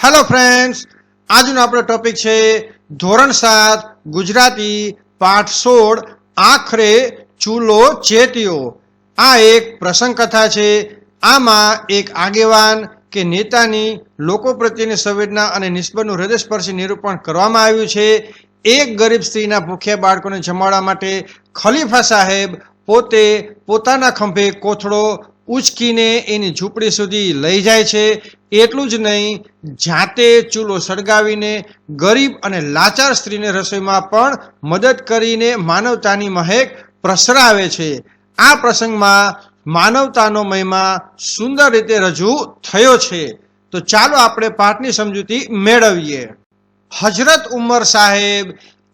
Hello friends આજનો આપણો topic છે ધોરણ સાત, ગુજરાતી પાઠ સોળ, આખરે ચૂલો ચેત્યો આ એક પ્રસંગ કથા છે. આમાં એક આગેવાન કે નેતાની લોકો પ્રત્યેની સંવેદના અને નિસ્બતનું હૃદયસ્પર્શી નિરૂપણ કરવામાં આવ્યું છે. એક ગરીબ સ્ત્રીના ભૂખ્યા બાળકોને જમાડવા માટે ખલીફા સાહેબ પોતે પોતાના ખંભે કોથળો ઉચકીને એની ઝૂંપડી સુધી લઈ જાય છે. એટલું જ નહીં, જાતે ચૂલો સળગાવીને ગરીબ અને લાચાર સ્ત્રીને રસોઈમાં પણ મદદ કરીને માનવતાની મહેક પ્રસરાવે છે. આ પ્રસંગમાં માનવતાનો મહિમા સુંદર રીતે રજૂ થયો છે. તો ચાલો આપણે પાઠની સમજૂતી મેળવીએ. હજરત ઉમર સાહેબ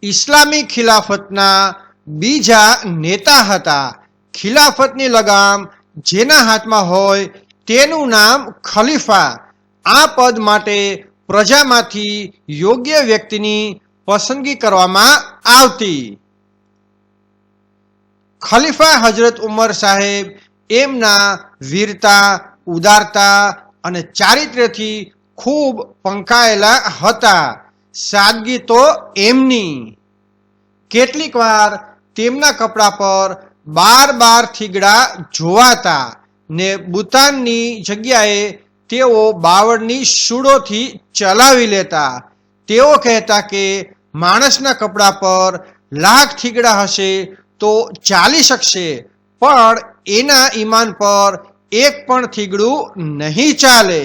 ઇસ્લામી ખિલાફતના બીજા નેતા હતા. ખિલાફતની લગામ જેના હાથમાં હોય તેનું નામ ખલીફા આ પદ માટે પ્રજામાંથી યોગ્ય વ્યક્તિની પસંદગી કરવામાં આવતી. ખલીફા હજરત ઉમર સાહેબ એમના વીરતા, ઉદારતા અને ચારિત્ર્યથી ખૂબ પંકાયેલા હતા. સાદગી તો એમની. કેટલીક વાર તેમના કપડા પર બાર બાર થીગડા જોવાતા ને બુતાનની જગ્યાએ તેઓ બાવળની શૂળોથી ચલાવી લેતા. તેઓ કહેતા કે, માણસના કપડા પર લાખ થીગડા હશે તો ચાલી શકશે, પણ એના ઈમાન પર એક પણ થીગડું નહીં ચાલે.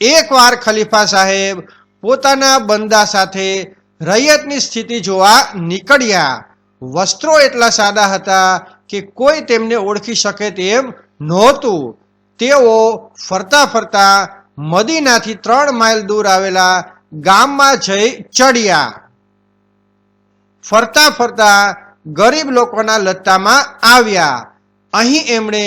એકવાર ખલીફા સાહેબ પોતાના બંદા સાથે રૈયતની સ્થિતિ જોવા નીકળ્યા. વસ્ત્રો એટલા સાદા હતા કે કોઈ તેમને ઓળખી શકે તેમ નહોતું. તેઓ ફરતા ફરતા મદીનાથી ત્રણ માઇલ દૂર આવેલા ગામમાં જઈ ચડ્યા. ફરતા ફરતા ગરીબ લોકોના લત્તામાં આવ્યા. અહીં એમણે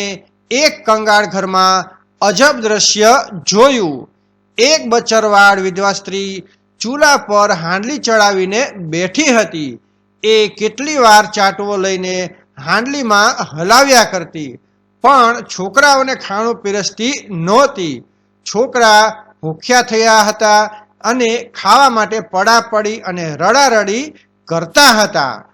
એક કંગાળ ઘરમાં અજબ દ્રશ્ય જોયું. એક બચ્ચરવાળ વિધવા સ્ત્રી ચૂલા પર હાંડલી ચડાવીને બેઠી હતી. એ કેટલી વાર ચાટવો લઈને હાંડલીમાં હલાવ્યા કરતી. પણ છોકરાઓને ખાણું પીરસતી નહોતી. છોકરા ભૂખ્યા થયા હતા અને ખાવા માટે પડાપડી અને રડારડી કરતા હતા.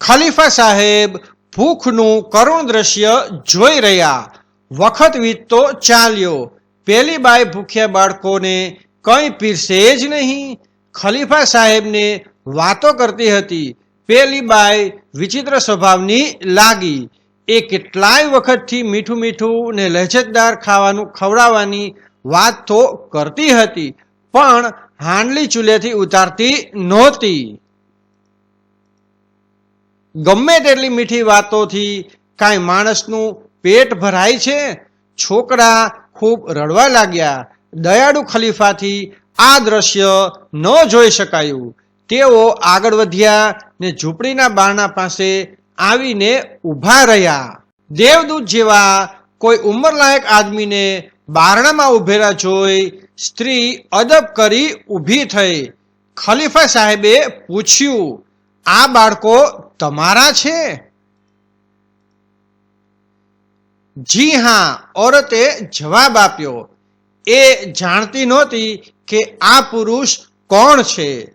ખલીફા સાહેબ ભૂખનું કરુણ દ્રશ્ય જોઈ રહ્યા. વખત વીતતો ચાલ્યો. પેલી બાઈ ભૂખ્યા બાળકોને કંઈ પીરસે જ નહીં. ખલીફા સાહેબને વાતો કરતી હતી. પેલી બાઈ વિચિત્ર સ્વભાવની લાગી. એ કેટલાય વખતથી મીઠું મીઠું ને લહેજતદાર ખાવાનું ખવડાવવાની વાત તો કરતી હતી, પણ હાંડલી ચૂલેથી ઉતારતી નહોતી. ગમે તેટલી મીઠી વાતોથી કાંઈ માણસનું પેટ ભરાય છે? છોકરા ખૂબ રડવા લાગ્યા. દયાળુ ખલીફાથી આ દ્રશ્ય ન જોઈ શકાયું. તેઓ આગળ વધ્યા ને ઝૂંપડીના બારણા પાસે આવીને ઊભા રહ્યા. દેવદૂત જેવા કોઈ ઉંમરલાયક આદમીને બારણામાં ઉભેલા જોઈ સ્ત્રી અદબ કરી ઊભી થઈ. ખલીફા સાહેબે પૂછ્યું, આ બાળકો તમારા છે? જી હા, ઓરતે જવાબ આપ્યો. એ જાણતી નહોતી કે આ પુરુષ કોણ છે.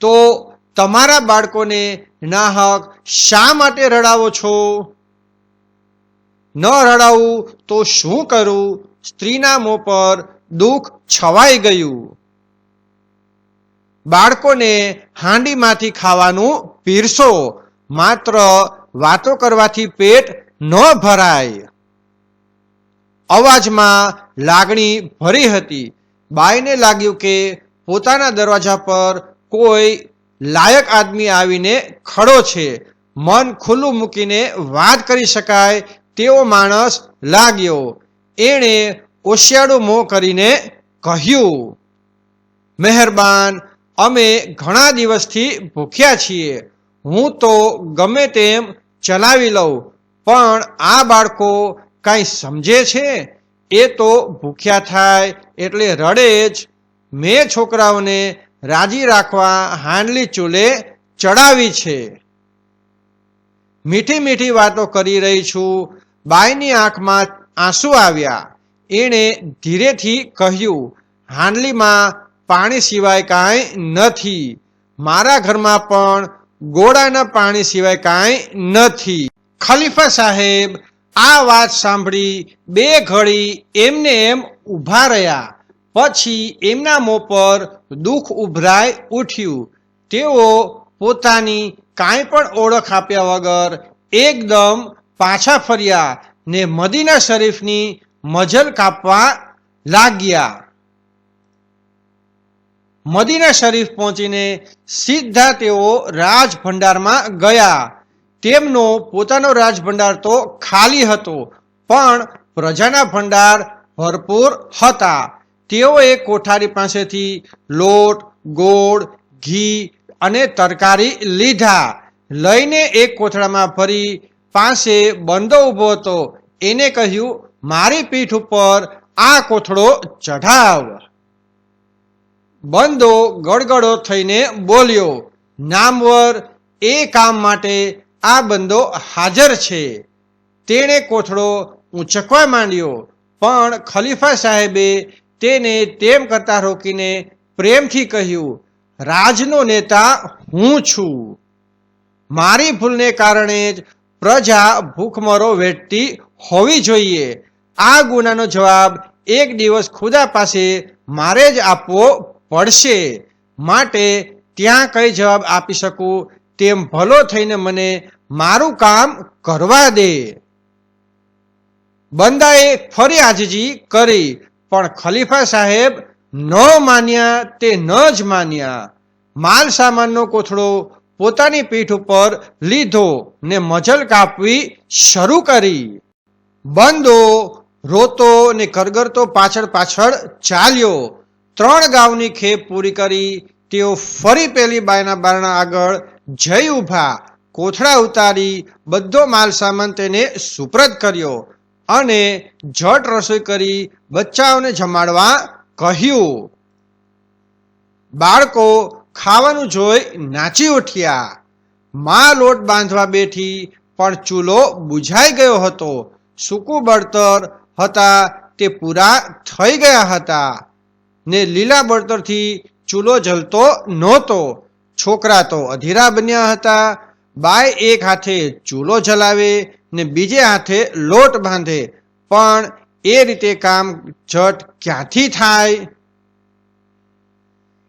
તો તમારા બાળકોને નાહક શા માટે રડાવો છો? ન રડાવું તો શું કરું? સ્ત્રીના મોં પર દુઃખ છવાઈ ગયું. બાળકોને હાંડીમાંથી ખાવાનું પીરસો, માત્ર વાતો કરવાથી પેટ ન ભરાય. અવાજમાં લાગણી ભરી હતી. બાઈને લાગ્યું કે પોતાના દરવાજા પર કોઈ લાયક આદમી આવીને ખડો છે. મન ખુલ્લું મૂકીને વાત કરી શકાય તેવો માણસ લાગ્યો. એણે ઓશિયાળું મોં કરીને કહ્યું, મહેરબાન, અમે ઘણા દિવસથી ભૂખ્યા છીએ. હું તો ગમે તેમ ચલાવી લઉં, પણ આ બાળકો કાંઈ સમજે છે? એ તો ભૂખ્યા થાય એટલે રડે જ. મેં છોકરાઓને રાજી રાખવા હાંડલી ચૂલે ચડાવી છે. મીઠી મીઠી વાતો કરી રહી છું. બાઈની આંખમાં આંસુ આવ્યા. એણે ધીરેથી કહ્યું, હાંડલીમાં પાણી સિવાય કાંઈ નથી. મારા ઘરમાં પણ ગોળાના પાણી સિવાય કાંઈ નથી. ખલીફા સાહેબ આ વાત સાંભળી બે ઘડી એમને એમ ઊભા રહ્યા. પછી એમના મોં પર દુઃખ ઉભરાઈ ઉઠ્યું. તેઓ પોતાની કાંઈ પણ ઓળખ આપ્યા વગર એકદમ પાછા ફર્યા ને મદીના શરીફની મજલ કાપવા લાગ્યા. મદીના શરીફ પહોંચીને સીધા તેઓ રાજ ભંડારમાં ગયા. તેમનો પોતાનો રાજ ભંડાર તો ખાલી હતો, પણ પ્રજાના ભંડાર ભરપૂર હતા. તેઓએ કોઠારી પાસેથી લોટ, ગોળ, ઘી અને તરકારી લીધા. લઈને એક કોથળામાં ફરી પાસે બંદો ઊભો હતો. એને કહ્યું, મારી પીઠ ઉપર આ કોથળો ચઢાવ. બંદો ગડગડો થઈને બોલ્યો, નામવર, એ કામ માટે આ બંદો હાજર છે. તેણે કોથળો ઊંચકવા માંડ્યો, પણ ખલીફા સાહેબે તેને તેમ કરતા રોકીને પ્રેમથી કહ્યું, રાજનો નેતા હું છું. મારી ભૂલને કારણે જ પ્રજા ભૂખમરો વેઠતી હોવી જોઈએ. આ ગુનાનો જવાબ એક દિવસ ખુદા પાસે મારે જ આપવો પડશે. માટે ત્યાં કઈ જવાબ આપી શકું? તેમ ભલો થઈને મને મારું કામ કરવા દે. બંદાએ ફરી આજીજી કરી. પણ ખલીફા સાહેબ ન માન્યા તે ન જ માન્યા. માલ સામાનનો કોથળો પોતાની પીઠ ઉપર લીધો ને મજલ કાપવી શરૂ કરી. બંદો, રોતો ને કરગરતો પાછળ પાછળ ચાલ્યો. ત્રણ ગાઉની ખેપ પૂરી કરી તેઓ ફરી પેલી બાયના બારણા આગળ જઈ ઊભા. કોથળા ઉતારી, બધો માલ સામાન તેને સુપ્રત કર્યો. અને જટ રસોઈ કરી બચ્ચાઓને જમાડવા કહ્યું. બાળકો ખાવાનું જોઈ નાચી ઉઠ્યા. માં લોટ બાંધવા બેઠી પણ ચૂલો બુઝાઈ ગયો હતો. સૂકું બળતર હતા તે પૂરા થઈ ગયા હતા ને લીલા બળતરથી ચૂલો જલતો નહોતો. છોકરા તો અધીરા બન્યા હતા. બાય એક હાથે ચૂલો જલાવે ને બીજે હાથે લોટ બાંધે. પણ એ રીતે કામ જટ ક્યાંથી થાય?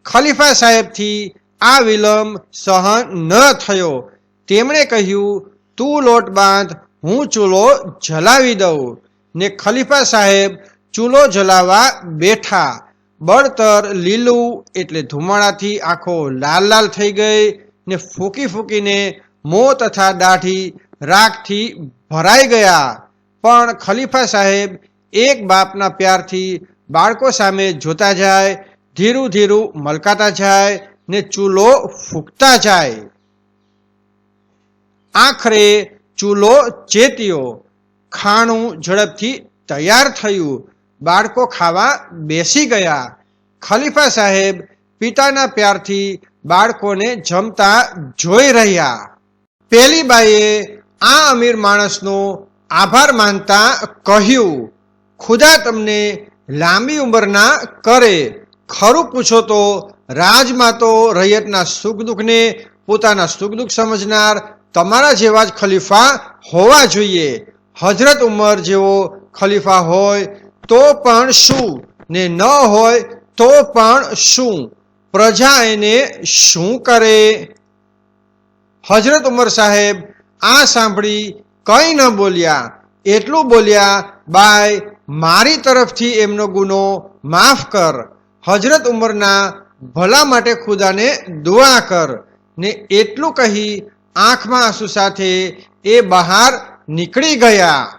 ખલીફા સાહેબથી આ વિલંબ સહન ન થયો. તેમણે કહ્યું, તું લોટ બાંધ, હું ચૂલો જલાવી દઉં. ને ખલીફા સાહેબ ચૂલો જલાવા બેઠા. બળતર, લીલું, એટલે ધુમાડાથી આખો લાલ લાલ થઈ ગઈ ને ફૂંકી ફૂંકીને મોં તથા દાઢી રાખથી ભરાઈ ગયા. પણ ખલીફા સાહેબ એક બાપના પ્યારથી બાળકો સામે જોતા જાય, ધીરું ધીરું મલકાતા જાય ને ચૂલો ફૂંકતા જાય. આખરે ચૂલો ચેત્યો. ખાણું ઝડપથી તૈયાર થયું. બાળકો ખાવા બેસી ગયા. ખલીફા સાહેબ પિતાના પ્યારથી બાળકોને જમતા જોઈ રહ્યા. પેલી બાઈએ આ અમીર માણસનો આભાર માનતા કહ્યું, ખુદા તમને લાંબી ઉંમરના કરે. ખરું પૂછો તો રાજમાં તો રૈયતના સુખ દુઃખને પોતાના સુખ દુઃખ સમજનાર તમારા જેવા જ ખલીફા હોવા જોઈએ. હજરત ઉમર જેવો ખલીફા હોય તો પણ શું? ને ન હોય તો પણ શું? પ્રજા એને શું કરે? હજરત ઉમર સાહેબ આ સાંભળી કંઈ ન બોલ્યા. એટલું બોલ્યા, બાય, મારી તરફથી એમનો ગુનો માફ કર. હજરત ઉમરના ભલા માટે ખુદાને દુઆ કર. ને એટલું કહી આંખમાં આંસુ સાથે એ બહાર નીકળી ગયા.